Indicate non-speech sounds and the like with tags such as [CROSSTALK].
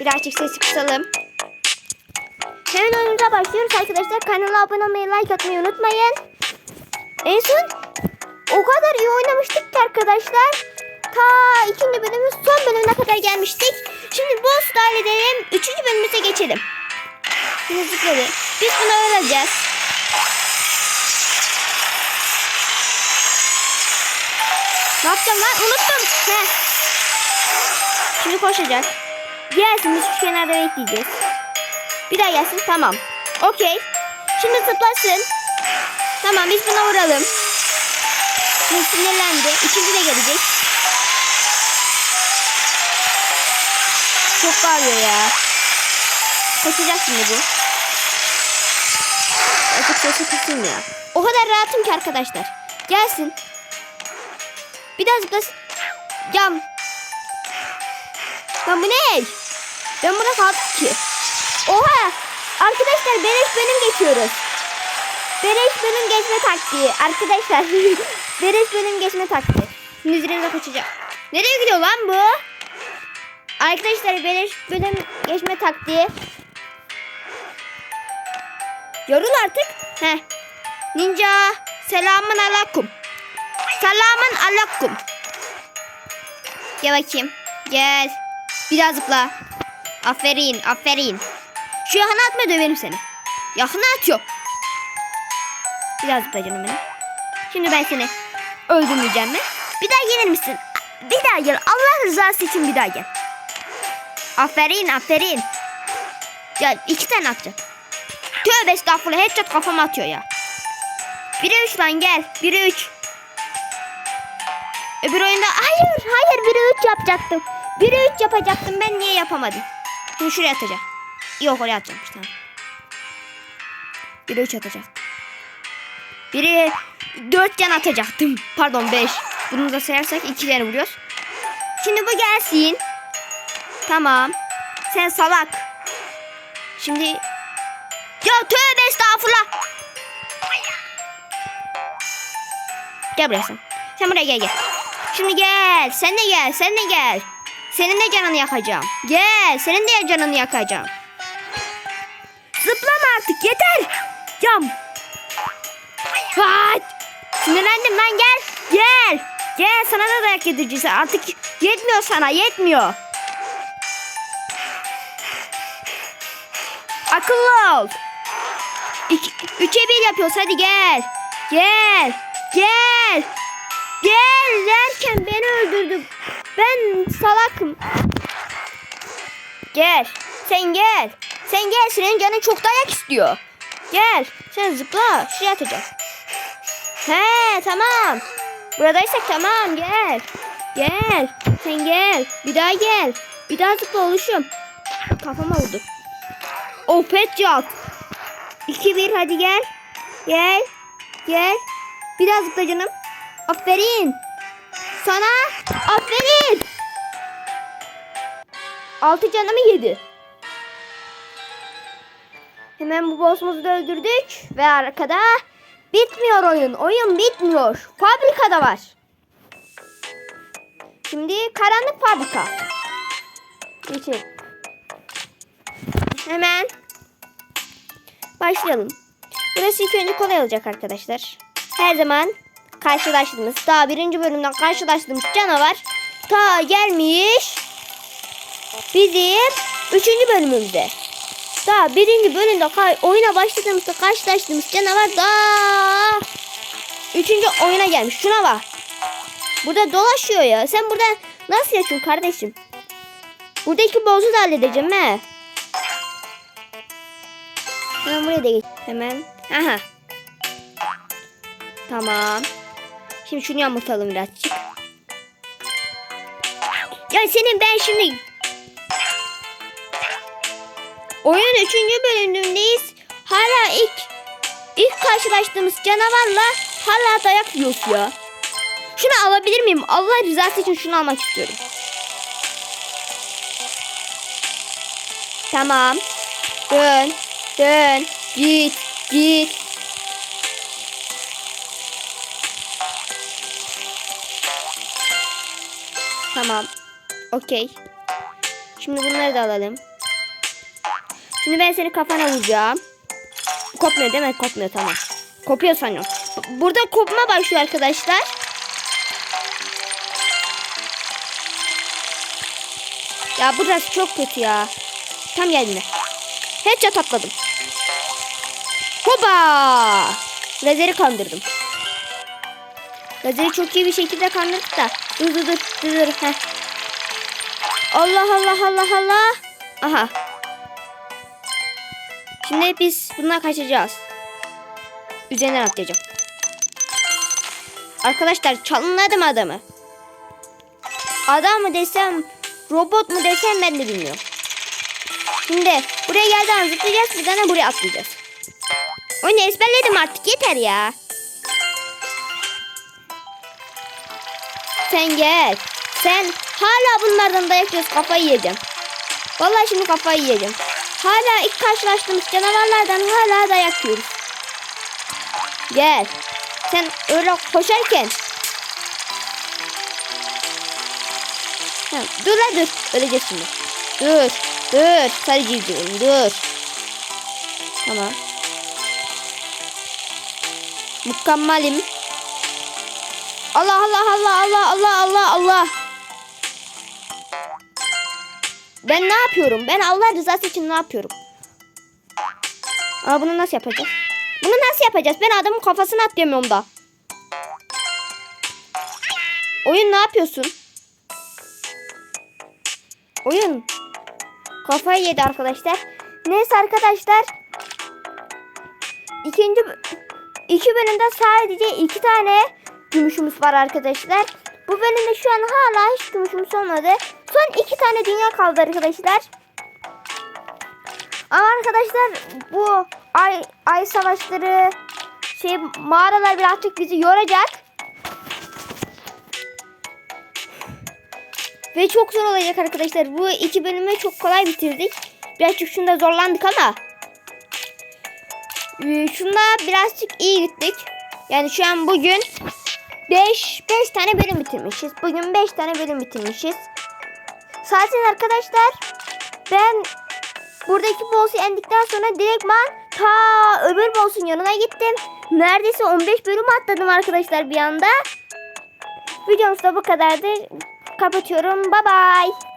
Birazcık sesi kısalım. Hemen oyunumuza başlıyoruz arkadaşlar. Kanala abone olmayı, like atmayı unutmayın. En son o kadar iyi oynamıştık ki arkadaşlar. Ta ikinci bölümün son bölümüne kadar gelmiştik. Şimdi boss dahil edelim. Üçüncü bölümümüze geçelim. Zıpladı. Biz bunu öğreneceğiz. Ne yapacağım lan? Unuttum. Heh. Şimdi koşacak. Gelsin biz şu kenarda bekleyeceğiz. Bir daha gelsin. Tamam. Okey. Şimdi zıplasın. Tamam biz buna vuralım. Şimdi sinirlendi. İkinci de gelecek. Çok bağırıyor ya. Koşacak şimdi bu. Artık sesi kısayım ya. O kadar rahatım ki arkadaşlar. Gelsin. Bir daha zıplasın. Cam. Lan bu ne? Ben buna kaldım ki. Oha! Arkadaşlar beleş bölüm geçiyoruz. Beleş bölüm geçme taktiği. Arkadaşlar [LAUGHS] beleş bölüm geçme taktiği. Şimdi üzerimize kaçacak. Nereye gidiyor lan bu? Arkadaşlar beleş bölüm geçme taktiği. Yorul artık. Heh. Ninja. Selamun aleyküm. Selamun aleyküm. Gel bakayım. Gel. Biraz zıpla. Aferin, aferin. Şu yakına atma döverim seni. Yakına atıyor. Biraz zıpla canım benim. Şimdi ben seni öldürmeyeceğim mi? Bir daha gelir misin? Bir daha gel. Allah rızası için bir daha gel. Aferin, aferin. Gel iki tane atacak. Tövbe estağfurullah. Headshot kafama atıyor ya. Biri üç lan gel. Biri üç. Öbür oyunda hayır hayır biri üç yapacaktım. Biri üç yapacaktım ben niye yapamadım? Şimdi şuraya atacağım. Yok oraya atacakmış tamam. Biri üç atacak. Biri dört can atacaktım. Pardon beş. Bunu da sayarsak iki tane vuruyoruz. Şimdi bu gelsin. Tamam. Sen salak. Şimdi ya tövbe estağfurullah. Gel buraya sen. Sen buraya gel gel. Şimdi gel. Sen de gel. Sen de gel. Senin de canını yakacağım. Gel. Senin de canını yakacağım. Zıplama artık. Yeter. Cam. Vay. Sinirlendim lan gel. Gel. Gel sana da dayak yedireceğiz. Artık yetmiyor sana. Yetmiyor. Akıllı ol. İki, üçe bir yapıyoruz. Hadi gel. Gel. Gel. Gel derken beni öldürdü. Ben salakım. Gel. Sen gel. Sen gel. Senin canın çok dayak istiyor. Gel. Sen zıpla. Şuraya atacağım. He tamam. Buradaysak tamam gel. Gel. Sen gel. Bir daha gel. Bir daha zıpla oluşum. Kafama vurdu. Oh pet yok. 2-1 hadi gel. Gel. Gel. Bir daha zıpla canım. Aferin. Sana aferin. Altı canımı yedi. Hemen bu boss'umuzu da öldürdük. Ve arkada bitmiyor oyun. Oyun bitmiyor. Fabrikada var. Şimdi karanlık fabrika. Geçelim. Hemen başlayalım. Burası ilk önce kolay olacak arkadaşlar. Her zaman karşılaştığımız, daha birinci bölümden karşılaştığımız canavar ta gelmiş bizim üçüncü bölümümüzde. Daha birinci bölümde oyuna başladığımızda karşılaştığımız canavar daha üçüncü oyuna gelmiş. Şuna bak. Burada dolaşıyor ya. Sen burada nasıl yaşıyorsun kardeşim? Buradaki bozu da halledeceğim he. Hemen buraya da geç. Hemen. Aha. Tamam. Şimdi şunu yamultalım birazcık. Ya senin ben şimdi... Oyun 3. bölümündeyiz. Hala ilk ilk karşılaştığımız canavarla hala dayak yiyoruz ya. Şunu alabilir miyim? Allah rızası için şunu almak istiyorum. Tamam. Dön. Dön. Git. Git. Tamam. Okey. Şimdi bunları da alalım. Şimdi ben seni kafana vuracağım. Kopmuyor değil mi? Kopmuyor tamam. Kopuyor sanıyorum. B- Burada kopma başlıyor arkadaşlar. Ya burası çok kötü ya. Tam yerine. Headshot atladım. Hoba! Lazeri kandırdım. Lazeri çok iyi bir şekilde kandırdık da. Dur dur dur dur dur. Heh. Allah Allah Allah Allah. Aha. Şimdi biz bundan kaçacağız. Üzerinden atlayacağım. Arkadaşlar çalınladım adamı. Adam mı desem, robot mu desem ben de bilmiyorum. Şimdi buraya geldiğinde zıplayacağız, bir tane buraya atlayacağız. Oyunu ezberledim artık yeter ya. Sen gel. Sen hala bunlardan dayak yiyorsun kafayı yiyeceğim. Vallahi şimdi kafayı yiyeceğim. Hala ilk karşılaştığımız canavarlardan hala dayak yiyoruz. Gel. Sen öyle koşarken. Ha, dur la dur. Öleceğiz. Dur. Dur. Sarı civcivim dur. Tamam. Mükemmelim. Allah Allah Allah Allah Allah Allah Allah. Ben ne yapıyorum? Ben Allah rızası için ne yapıyorum? Aa bunu nasıl yapacağız? Bunu nasıl yapacağız? Ben adamın kafasına atlayamıyorum da. Oyun ne yapıyorsun? Oyun. Kafayı yedi arkadaşlar. Neyse arkadaşlar. İkinci iki bölümde sadece iki tane gümüşümüz var arkadaşlar. Bu bölümde şu an hala hiç gümüşümüz olmadı. Son iki tane dünya kaldı arkadaşlar. Ama arkadaşlar bu ay ay savaşları şey mağaralar birazcık bizi yoracak. Ve çok zor olacak arkadaşlar. Bu iki bölümü çok kolay bitirdik. Birazcık şunda zorlandık ama. Ee, Şunda birazcık iyi gittik. Yani şu an bugün 5 5 tane bölüm bitirmişiz. Bugün 5 tane bölüm bitirmişiz. Zaten arkadaşlar ben buradaki boss'u yendikten sonra direktman ta öbür boss'un yanına gittim. Neredeyse 15 bölüm atladım arkadaşlar bir anda. Videomuz da bu kadardı. Kapatıyorum. Bye bye.